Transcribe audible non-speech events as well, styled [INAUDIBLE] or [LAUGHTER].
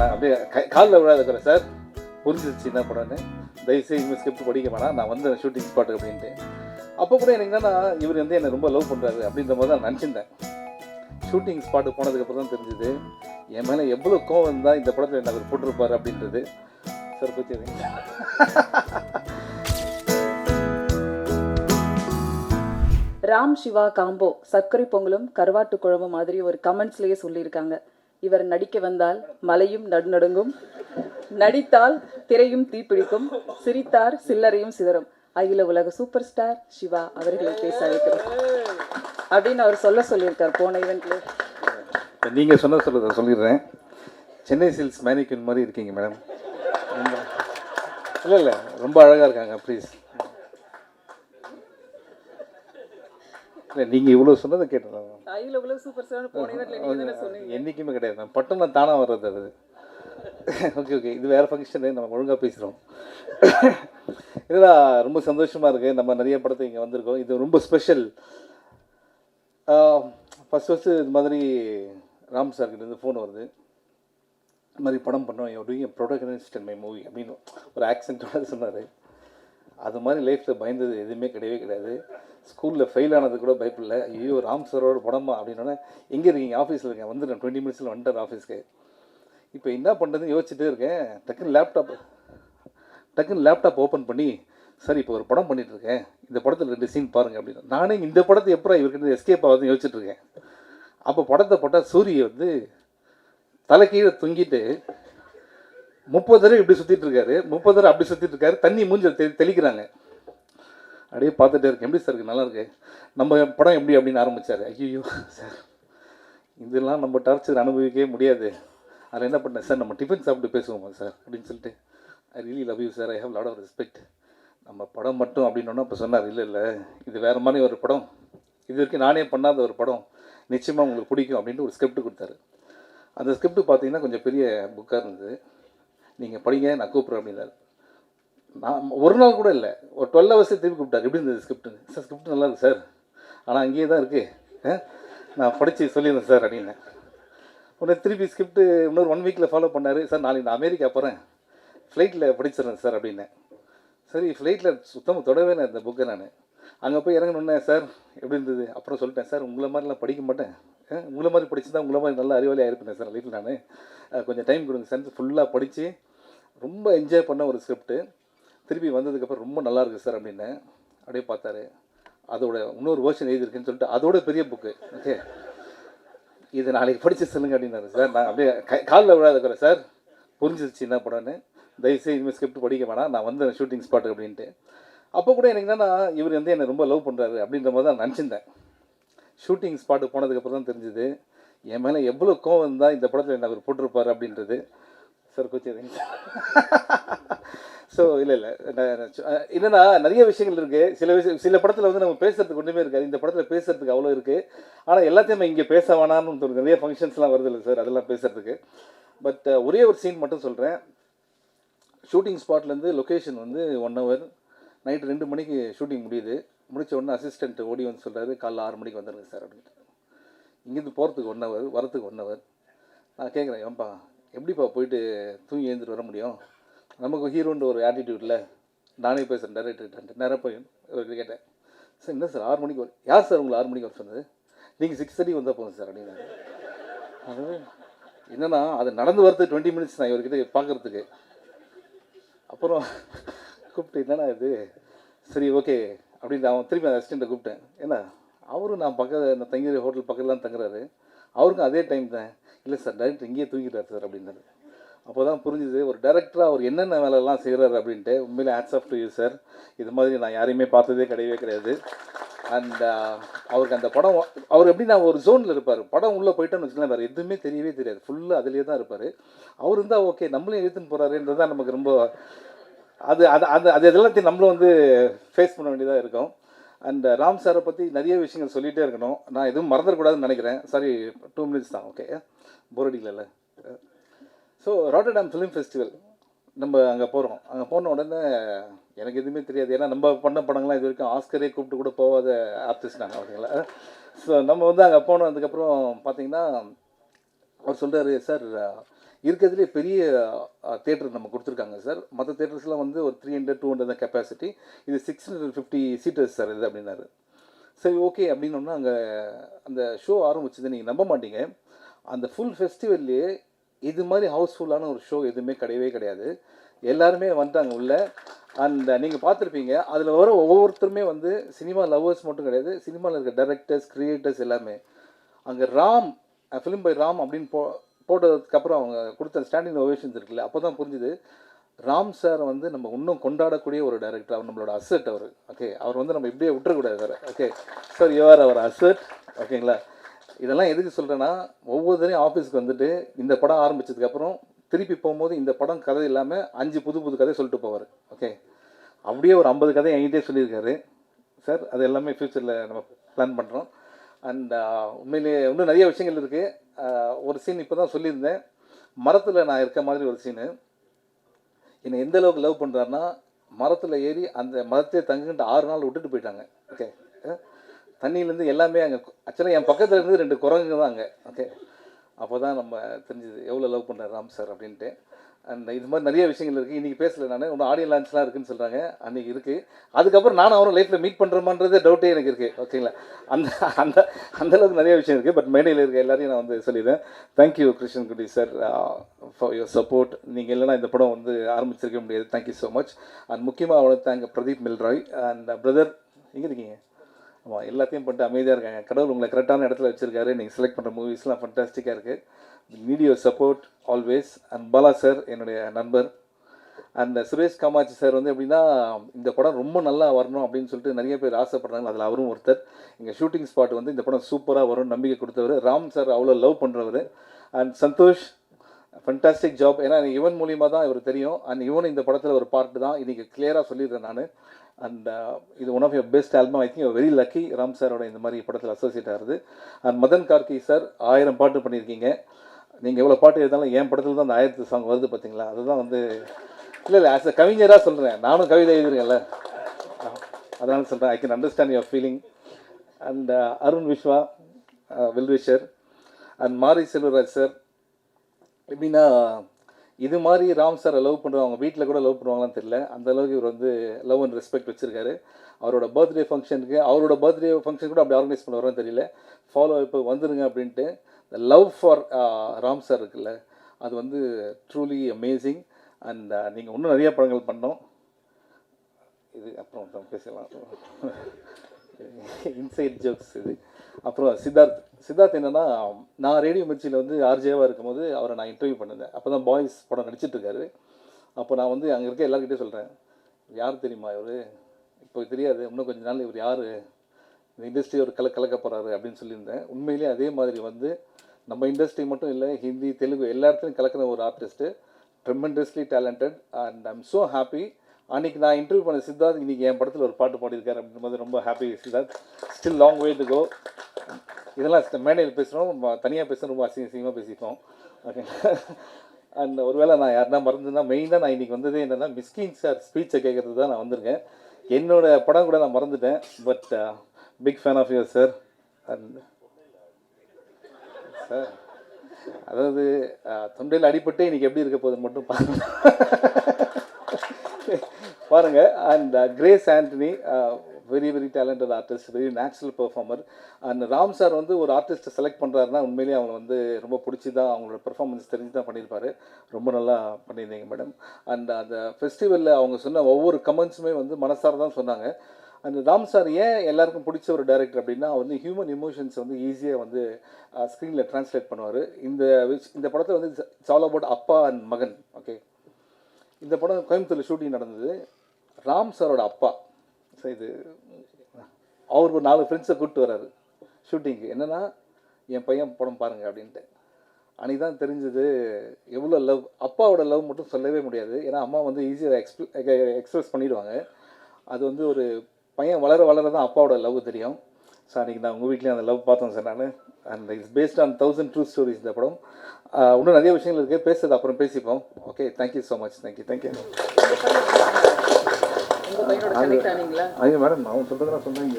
நான் அப்படியே கை காலில் விழாத இருக்கிறேன் சார் புரிஞ்சிருச்சு என்ன படம்னு தயவுசெய்து இனிமேல் ஸ்கிரிப்ட் படிக்க வேணாம். நான் வந்து ஷூட்டிங் ஸ்பாட்டுக்கு அப்படின்ட்டு. அப்போ கூட எனக்கு என்னன்னா இவர் வந்து என்னை ரொம்ப லவ் பண்ணுறாரு அப்படின்ற மாதிரி தான் நினச்சிருந்தேன். ஷூட்டிங் ஸ்பாட்டுக்கு போனதுக்கப்புறம் தான் தெரிஞ்சுது. என் மேலே எவ்வளோ கோவம் இருந்தால் இந்த படத்தில் என்ன அவர் போட்டிருப்பாரு அப்படின்றது. சார் பற்றி ராம் சிவா காம்போ சர்க்கரை பொங்கலும் கருவாட்டு குழம்பு மாதிரி ஒரு கமெண்ட்ஸ்லேயே சொல்லியிருக்காங்க. இவர் நடிக்க வந்தால் மலையும் நடுநடுங்கும். நடித்தால் திரையும் தீப்பிடிக்கும். சிரித்தார் சில்லறையும் சிதறும். அகில உலக சூப்பர் ஸ்டார் சிவா அவர்களை பேச அழைக்கிறோம். அப்படின்னு அவர் சொல்ல சொல்லியிருக்கார் போன ஈவெண்ட்ல நீங்கள் சொன்ன சொல்ல சொல்லிடுறேன். சென்னை சில்ஸ் மேனிக்யூன் மாதிரி இருக்கீங்க மேடம். இல்லை இல்லை. ரொம்ப அழகாக இருக்காங்க ப்ளீஸ் இல்லை நீங்கள் இவ்வளோ சொன்னதை கேட்டேன் அகில உலக சூப்பர் ஸ்டார்னு போன என்றைக்குமே கிடையாது. நான் பட்டம் நான் தானாக வர்றது அது. ஓகே ஓகே இது வேறு ஃபங்க்ஷனு நம்ம ஒழுங்காக பேசுகிறோம் இதெல்லாம் ரொம்ப சந்தோஷமாக இருக்குது நம்ம நிறைய படத்தை இங்கே வந்திருக்கோம். இது ரொம்ப ஸ்பெஷல் ஃபஸ்ட் ஃபஸ்ட்டு இது மாதிரி ராம் சார்கிட்டேருந்து ஃபோன் வருது. இது மாதிரி படம் பண்ணோம். You doing protagonist my movie அப்படின்னு ஒரு ஆக்சென்ட்டோட சொன்னார். அது மாதிரி லைஃப்பில் பயந்தது எதுவுமே கிடையவே கிடையாது. ஸ்கூலில் ஃபெயில் ஆனது கூட பயப்படல. ஐயோ ராம் சரோட படமா அப்படின்னோடனே எங்கே இருக்கீங்க? ஆஃபீஸில் இருக்கேன். வந்துட்டேன் டுவெண்ட்டி மினிட்ஸில் வந்துட்டேன் ஆஃபீஸ்க்கு இப்போ என்ன பண்ணுறதுன்னு யோசிச்சுட்டே இருக்கேன். டக்குன்னு லேப்டாப் டக்குன்னு லேப்டாப் ஓப்பன் பண்ணி சரி இப்போ ஒரு படம் பண்ணிகிட்ருக்கேன் இருக்கேன். இந்த படத்தில் ரெண்டு சீன் பாருங்க அப்படின்னு. நானே இந்த படத்தை எப்போ இவர்கிட்ட எஸ்கேப் ஆகுதுன்னு யோசிச்சுட்ருக்கேன் அப்போ படத்தை போட்டால் சூரிய வந்து தலை கீழே தொங்கிட்டு முப்பது தடவை இப்படி சுற்றிட்டு இருக்காரு. முப்பது தடவை அப்படி சுற்றிட்டு இருக்காரு. தண்ணி மூஞ்சல் தெ தெளிக்கிறாங்க. அப்படியே பார்த்துட்டே இருக்கேன். எப்படி சார் இருக்கு? நல்லா இருக்கு. நம்ம படம் எப்படி அப்படின்னு ஆரம்பித்தார் ஐயோ சார். இதெல்லாம் நம்ம டார்ச்சர் அனுபவிக்கவே முடியாது. அதில் என்ன பண்ணேன் சார் நம்ம டிஃபன் சாப்பிட்டு பேசுவோமா சார்? அப்படின்னு சொல்லிட்டு I really love you sir I have lot of respect நம்ம படம் மட்டும் அப்படின்னோன்னா இப்போ சொன்னார். இல்லை இல்லை. இது வேறு மாதிரி ஒரு படம். இது வரைக்கும் நானே பண்ணாத ஒரு படம். நிச்சயமாக உங்களுக்கு பிடிக்கும். அப்படின்ட்டு ஒரு ஸ்கிரிப்ட் கொடுத்தாரு. அந்த ஸ்கிரிப்ட் பார்த்தீங்கன்னா கொஞ்சம் பெரிய புக்காக இருந்தது. நீங்கள் படிங்க நான் கூப்பிட்றேன் அப்படின்னாரு. நான் ஒரு நாள் கூட இல்லை. ஒரு டுவெல் ஹவர்ஸே திருப்பி கூப்பிட்டாரு. எப்படி இருந்தது ஸ்கிரிப்ட் சார் ஸ்கிரிப்ட் நல்லா இருக்குது சார். ஆனால் அங்கேயே தான் இருக்குது நான் படித்து சொல்லிடுறேன் சார் அப்படின்னேன் உடனே திருப்பி ஸ்கிரிப்ட் இன்னொரு ஒன் வீக்கில் ஃபாலோ பண்ணார். சார் நாளைக்கு நான் அமெரிக்கா போகிறேன் ஃப்ளைட்டில் படிச்சிடுறேன் சார் அப்படின்னேன் சரி ஃப்ளைட்டில் சுத்தமாக தொடவே நான் இந்த புக்கை நான். அங்கே போய் இறங்கணுன்னே சார். எப்படி இருந்தது? அப்புறம் சொல்லிட்டேன் சார் உங்களை மாதிரிலாம் படிக்க மாட்டேன். உங்களை மாதிரி படிச்சு தான் உங்களை மாதிரி நல்ல அறிவாளியாக இருப்பேன் சார் லைஃப்பில் நான். கொஞ்சம் டைம் கொடுங்க சார். ஃபுல்லாக படித்து ரொம்ப என்ஜாய் பண்ண ஒரு ஸ்கிரிப்ட்டு திருப்பி வந்ததுக்கப்புறம் ரொம்ப நல்லா இருக்குது சார் அப்படின்னு அப்படியே பார்த்தாரு. அதோட இன்னொரு வேர்ஷன் எழுதியிருக்குன்னு சொல்லிட்டு அதோட பெரிய புக்கு ஓகே இது நாளைக்கு படித்து சொல்லுங்க அப்படின்னாரு சார் நான் அப்படியே கை காலில் விழாத இருக்கிறேன் சார் புரிஞ்சிருச்சு என்ன படம்னு. தயவுசெய்து இனிமேல் ஸ்கிரிப்ட் படிக்க வேணாம். நான் வந்து ஷூட்டிங் ஸ்பாட் அப்படின்ட்டு. அப்போ கூட எனக்கு என்னன்னா இவர் வந்து என்னை ரொம்ப லவ் பண்ணுறாரு அப்படின்ற மாதிரி தான் நினச்சிருந்தேன். ஷூட்டிங் ஸ்பாட்டு போனதுக்கப்புறம் தான் தெரிஞ்சுது. என் மேலே எவ்வளோ கோவம் இருந்தால் இந்த படத்தில் என்ன அவர் போட்டிருப்பாரு அப்படின்றது. சார் கொச்சிடுங்க ஸோ இல்லை இல்லை என்னன்னா நிறைய விஷயங்கள் இருக்குது சில விஷயம் சில படத்தில் வந்து நம்ம பேசுறதுக்கு ஒன்றுமே இருக்காது. இந்த படத்தில் பேசுறதுக்கு அவ்வளோ இருக்குது ஆனால் எல்லாத்தையும் நம்ம இங்கே பேச வேணாம்னு தோணுது. நிறைய ஃபங்க்ஷன்ஸ்லாம் வருது இல்லை சார் அதெல்லாம் பேசுறதுக்கு. பட் ஒரே ஒரு சீன் மட்டும் சொல்கிறேன் ஷூட்டிங் ஸ்பாட்லேருந்து லொக்கேஷன் வந்து ஒன் ஹவர் நைட் ரெண்டு மணிக்கு ஷூட்டிங் முடியுது. முடிச்ச உடனே அசிஸ்டண்ட் ஓடி வந்து சொல்கிறாரு காலைல ஆறு மணிக்கு வந்துடுங்க சார் அப்படின்ட்டு இங்கேருந்து போகிறதுக்கு ஒன் ஹவர் வரத்துக்கு ஒன் ஹவர் நான் கேட்குறேன் ஏன்பா? எப்படிப்பா போயிட்டு தூங்கி எழுந்துட்டு வர முடியும்? நமக்கு ஹீரோன்ற ஒரு ஆட்டிடியூட்டில் நானே பேசுகிறேன் டேரக்டர் நேராக போய் இவர்கிட்ட கேட்டேன். சார் என்ன சார் ஆறு மணிக்கு வரும் யார் சார் உங்களை ஆறு மணிக்கு வர சொன்னது? நீங்கள் சிக்ஸ் தேர்ட்டி வந்தால் போதும் சார் அப்படின்னு அது என்னன்னா அது நடந்து வரது டுவெண்ட்டி மினிட்ஸ் நான் இவர்கிட்ட பார்க்குறதுக்கு அப்புறம் கூப்பிட்டு என்னடா இது? சரி ஓகே அப்படின்னு அவன் திருப்பி அந்த அசிஸ்டண்ட்டை கூப்பிட்டேன். ஏன்னா அவரும் நான் பக்கத்தில் நான் தங்கிற ஹோட்டல் பக்கத்தில் தான் தங்குறாரு. அவருக்கும் அதே டைம் தான். இல்லை சார் டைரக்டர் இங்கேயே தூங்கிட்டார் சார் அப்படின்னாரு. அப்போ தான் புரிஞ்சுது ஒரு டேரக்டராக அவர் என்னென்ன வேலைலாம் செய்கிறாரு அப்படின்ட்டு உண்மையிலே hats off to you sir இது மாதிரி நான் யாரையுமே பார்த்ததே கிடையவே கிடையாது. அண்ட் uh, அவருக்கு அந்த படம் அவர் எப்படி நான் ஒரு ஜோனில் இருப்பார் படம் உள்ளே போயிட்டோன்னு வச்சுக்கலாம் வேறு எதுவுமே தெரியவே தெரியாது. ஃபுல்லாக அதிலே தான் இருப்பார். அவர் இருந்தால் ஓகே நம்மளையும் எழுத்துன்னு போகிறாருன்றது தான் நமக்கு ரொம்ப அது அது அது அது எல்லாத்தையும் நம்மளும் வந்து ஃபேஸ் பண்ண வேண்டியதாக இருக்கும். அண்ட் ராம் சாரை பற்றி நிறைய விஷயங்கள் சொல்லிகிட்டே இருக்கணும். நான் எதுவும் மறந்துடக்கூடாதுன்னு நினைக்கிறேன். சாரி டூ மினிட்ஸ் தான். ஓகே போர் அடிக்கல ஸோ ராட்டர்டாம் ஃபிலிம் ஃபெஸ்டிவல் நம்ம அங்கே போகிறோம் அங்கே போன உடனே எனக்கு எதுவுமே தெரியாது. ஏன்னா நம்ம பண்ண படங்கள்லாம் இது வரைக்கும் ஆஸ்கரே கூப்பிட்டு கூட போகாத ஆர்டிஸ்ட் நாங்கள் ஓகேங்களா ஸோ நம்ம வந்து அங்கே போனதுக்கப்புறம் பார்த்தீங்கன்னா அவர் சொல்கிறாரு சார் இருக்கிறதுலே பெரிய தேட்டர் நம்ம கொடுத்துருக்காங்க சார் மற்ற தேட்டர்ஸ்லாம் வந்து ஒரு த்ரீ ஹண்ட்ரட் டூ ஹண்ட்ரட் தான் கெப்பாசிட்டி இது six hundred fifty seaters sir இது அப்படின்னாரு. சரி ஓகே அப்படின்னோம்னா அங்கே அந்த ஷோ ஆரம்பிச்சது நீங்கள் நம்ப மாட்டீங்க. அந்த ஃபுல் ஃபெஸ்டிவல்லையே இது மாதிரி ஹவுஸ்ஃபுல்லான ஒரு ஷோ எதுவுமே கிடையவே கிடையாது. எல்லாருமே வந்துட்டாங்க உள்ள. அண்ட் நீங்கள் பார்த்துருப்பீங்க அதில் வர ஒவ்வொருத்தருமே வந்து சினிமா லவ்வர்ஸ் மட்டும் கிடையாது. சினிமாவில் இருக்க டைரக்டர்ஸ் க்ரியேட்டர்ஸ் எல்லாமே. அங்கே ராம் ஃபிலிம் பை ராம் அப்படின்னு போ போட்டதுக்கப்புறம் அவங்க கொடுத்த ஸ்டாண்டிங் ஓவேஷன்ஸ் இருக்குல்ல அப்போ தான் புரிஞ்சுது. ராம் சார் வந்து நம்ம இன்னும் கொண்டாடக்கூடிய ஒரு டைரக்டர் அவர் நம்மளோட அசட் அவர். ஓகே அவர் வந்து நம்ம இப்படியே விட்டுறக்கூடாது sir okay sir your hour asset ஓகேங்களா இதெல்லாம் எதுக்கு சொல்கிறேன்னா ஒவ்வொருத்தரையும் ஆஃபீஸ்க்கு வந்துட்டு இந்த படம் ஆரம்பிச்சதுக்கப்புறம் திருப்பி போகும்போது இந்த படம் கதை இல்லாமல் அஞ்சு புது புது கதை சொல்லிட்டு போவார். ஓகே அப்படியே ஒரு ஐம்பது கதை என்கிட்டே சொல்லியிருக்காரு. சார் அது எல்லாமே ஃப்யூச்சரில் நம்ம பிளான் பண்ணுறோம் அண்ட் uh, உண்மையிலே இன்னும் நிறைய விஷயங்கள் இருக்குது uh, ஒரு சீன் இப்போ தான் சொல்லியிருந்தேன். மரத்தில் நான் இருக்க மாதிரி ஒரு சீனு என்னை எந்த அளவுக்கு லவ் பண்ணுறாருன்னா மரத்தில் ஏறி அந்த மரத்தையே தங்குன்ட்டு ஆறு நாள் விட்டுட்டு போயிட்டாங்க. ஓகே uh, தண்ணியிலேருந்து எல்லாமே அங்கே ஆக்சுவலாக என் பக்கத்தில் இருந்து ரெண்டு குரங்குங்க தான் அங்கே. ஓகே அப்போ தான் நம்ம தெரிஞ்சது எவ்வளோ லவ் பண்ணுறாரு ராம் சார் அப்படின்ட்டு. அண்ட் இது மாதிரி நிறைய விஷயங்கள் இருக்குது இன்றைக்கி பேசல நான். இன்னும் ஆடியோ லான்ச்லாம் இருக்குன்னு சொல்கிறாங்க அன்றைக்கி இருக்குது அதுக்கப்புறம் நானும் அவரும் லைஃப்பில் மீட் பண்ணுறோமான்றது டவுட்டே எனக்கு இருக்குது ஓகேங்களா? அந்த அந்த அந்த அளவுக்கு நிறைய விஷயம் இருக்குது பட் மேடையில் இருக்க எல்லாரையும் நான் வந்து சொல்லிடுறேன். தேங்க்யூ கிருஷ்ணன் குடி சார் ஃபார் யுவர் சப்போர்ட் நீங்கள் இல்லைனா இந்த படம் வந்து ஆரம்பிச்சிருக்க முடியாது. தேங்க்யூ ஸோ மச் அண்ட் முக்கியமாக அவனுக்கு thank Pradeep Milroy and brother எங்கே இருக்கீங்க? ஆமாம் எல்லாத்தையும் பண்ணிட்டு அமைதியாக இருக்காங்க. கடவுள் உங்களை கரெக்டான இடத்துல வச்சுருக்காரு. நீங்கள் செலக்ட் பண்ணுற மூவிஸ்லாம் ஃபண்டாஸ்டிக்காக இருக்குது video support always and Bala sir என்னுடைய நண்பர். அண்ட் சுரேஷ் காமாட்சி சார் வந்து எப்படின்னா இந்த படம் ரொம்ப நல்லா வரணும் அப்படின்னு சொல்லிட்டு நிறைய பேர் ஆசைப்படுறாங்க. அதில் அவரும் ஒருத்தர். எங்கள் ஷூட்டிங் ஸ்பாட் வந்து இந்த படம் சூப்பராக வரும் நம்பிக்கை கொடுத்தவர். ராம் சார் அவ்வளோ லவ் பண்ணுறவர் அண்ட் சந்தோஷ் ஃபண்டாஸ்டிக் ஜாப் ஏன்னா இவன் மூலியமாக தான் இவர் தெரியும். அண்ட் இவன் இந்த படத்தில் ஒரு பார்ட் தான். இன்றைக்கி கிளியராக சொல்லிடுறேன் நான். அண்ட் uh, இது one of your best album I think very lucky Ram சாரோட இந்த மாதிரி படத்தில் அசோசியேட் ஆகுது அண்ட் மதன் கார்கி சார் ஆயிரம் பாட்டு பண்ணியிருக்கீங்க. நீங்கள் எவ்வளோ பாட்டு எழுதாலும் என் படத்தில் தான் அந்த ஆயிரத்து சாங் வருது பார்த்தீங்களா அதுதான் வந்து இல்லை இல்லை ஆஸ் அ கவிஞராக சொல்கிறேன் நானும் கவிதை எழுதுறேன்ல அதனால சொல்கிறேன் I can understand your feeling and Arun Viswa well wisher and Mari Selvaraj sir எப்படின்னா இது மாதிரி ராம் சாரை லவ் பண்ணுறவங்க அவங்க வீட்டில் கூட லவ் பண்ணுவாங்களான்னு தெரியல. அந்த அளவுக்கு இவர் வந்து லவ் அண்ட் ரெஸ்பெக்ட் வச்சுருக்காரு. அவரோட பர்த்டே ஃபங்க்ஷனுக்கு அவரோட பர்த்டே ஃபங்க்ஷன் கூட அப்படி ஆர்கனைஸ் பண்ணுவாரோன்னு தெரியல. ஃபாலோ இப்போ வந்துருங்க அப்படின்ட்டு இந்த லவ் ஃபார் ராம் சார் இருக்குல்ல அது வந்து ட்ரூலி அமேசிங் அண்ட் நீங்கள் இன்னும் நிறைய படங்கள் பண்ணோம். இது அப்புறம் அப்புறம் பேசலாம். [LAUGHS] இன்சைட் ஜோக்ஸ் இது. அப்புறம் சித்தார்த் சித்தார்த் என்னென்னா நான் ரேடியோ மிர்ச்சியில் வந்து ஆர்ஜேவாக இருக்கும்போது அவரை நான் இன்டர்வியூ பண்ணிருந்தேன். அப்போ தான் பாய்ஸ் படம் நடிச்சிட்ருக்காரு. அப்போ நான் வந்து அங்கே இருக்க எல்லாருக்கிட்டே சொல்கிறேன் யார் தெரியுமா இவர்? இப்போ தெரியாது. இன்னும் கொஞ்ச நாள் இவர் யார்? இந்த இண்டஸ்ட்ரி ஒரு கல கலக்க போகிறாரு அப்படின்னு சொல்லியிருந்தேன். உண்மையிலேயே அதே மாதிரி வந்து நம்ம இண்டஸ்ட்ரி மட்டும் இல்லை ஹிந்தி தெலுங்கு எல்லா இடத்துலையும் கலக்கிற ஒரு artist tremendously talented and I'm so happy அன்றைக்கி நான் இன்டர்வியூ பண்ண சித்தார்த் இன்றைக்கி என் படத்தில் ஒரு பாட்டு பாடியிருக்காரு அப்படின்ற மாதிரி ரொம்ப happy Siddharth. Still long way to go இதெல்லாம் மேடையில் பேசுகிறோம் தனியாக பேசுகிறோம் ரொம்ப அசிங்க அசிங்கமாக பேசிப்போம். ஓகே அண்ட் ஒருவேளை நான் யாருன்னா மறந்துன்னா மெயினாக நான் இன்றைக்கி வந்ததே என்னென்னா மிஸ்கின் சார் ஸ்பீச்சை கேட்குறது தான் நான் வந்திருக்கேன். என்னோடய படம் கூட நான் மறந்துட்டேன். But big fan of your sir and sir அதாவது uh, தொண்டையில் அடிபட்டு இன்றைக்கி எப்படி இருக்க போகுதுன்னு மட்டும் பாருங்க. பாருங்க and Grace Antony very very talented artist very natural performer and Ram sir வந்து ஒரு ஆர்டிஸ்ட்டை செலக்ட் பண்ணுறாருன்னா உண்மையிலேயே அவங்க வந்து ரொம்ப பிடிச்சி தான் அவங்களோட பெர்ஃபார்மன்ஸ் தெரிஞ்சு தான் பண்ணியிருப்பாரு. ரொம்ப நல்லா பண்ணியிருந்தீங்க மேடம் அண்ட் uh, அந்த ஃபெஸ்டிவலில் அவங்க சொன்ன ஒவ்வொரு கமெண்ட்ஸுமே வந்து மனசார தான் சொன்னாங்க. அந்த ராம் சார் ஏன் எல்லாருக்கும் பிடிச்ச ஒரு டைரக்டர் அப்படின்னா அவர் வந்து ஹியூமன் எமோஷன்ஸ் வந்து ஈஸியாக வந்து ஸ்க்ரீனில் ட்ரான்ஸ்லேட் பண்ணுவார். இந்த விஷ்- இந்த படத்தில் வந்து இட்ஸ் ஆல் அபவுட் அப்பா அண்ட் மகன் ஓகே இந்த படம் கோயம்புத்தூரில் ஷூட்டிங் நடந்தது. ராம் சாரோட அப்பா. இது அவர் ஒரு நாலு ஃப்ரெண்ட்ஸை கூப்பிட்டு வர்றாரு. ஷூட்டிங்க்கு என்னென்னா என் பையன் படம் பாருங்கள் அப்படின்ட்டு. அன்றைக்கி தான் தெரிஞ்சது எவ்வளோ லவ் அப்பாவோட லவ் மட்டும் சொல்லவே முடியாது. ஏன்னா அம்மா வந்து ஈஸியாக எக்ஸ்பிர எக்ஸ்பிரஸ் பண்ணிடுவாங்க. அது வந்து ஒரு பையன் வளர வளர தான் அப்பாவோட லவ் தெரியும். சார் அன்றைக்கி நான் உங்கள் வீட்லேயும் அந்த லவ் பார்த்தோம் சார் நான். And it's based on thousand true stories இந்த படம். இன்னும் நிறைய விஷயங்கள் இருக்குது பேசுறது அப்புறம் பேசிப்போம். Okay thank you so much thank you thank you பையனோட கனெக்ட் ஆனீங்களா? ஐயோ மேடம் அவன் சொல்கிறதெல்லாம் சொன்னேன்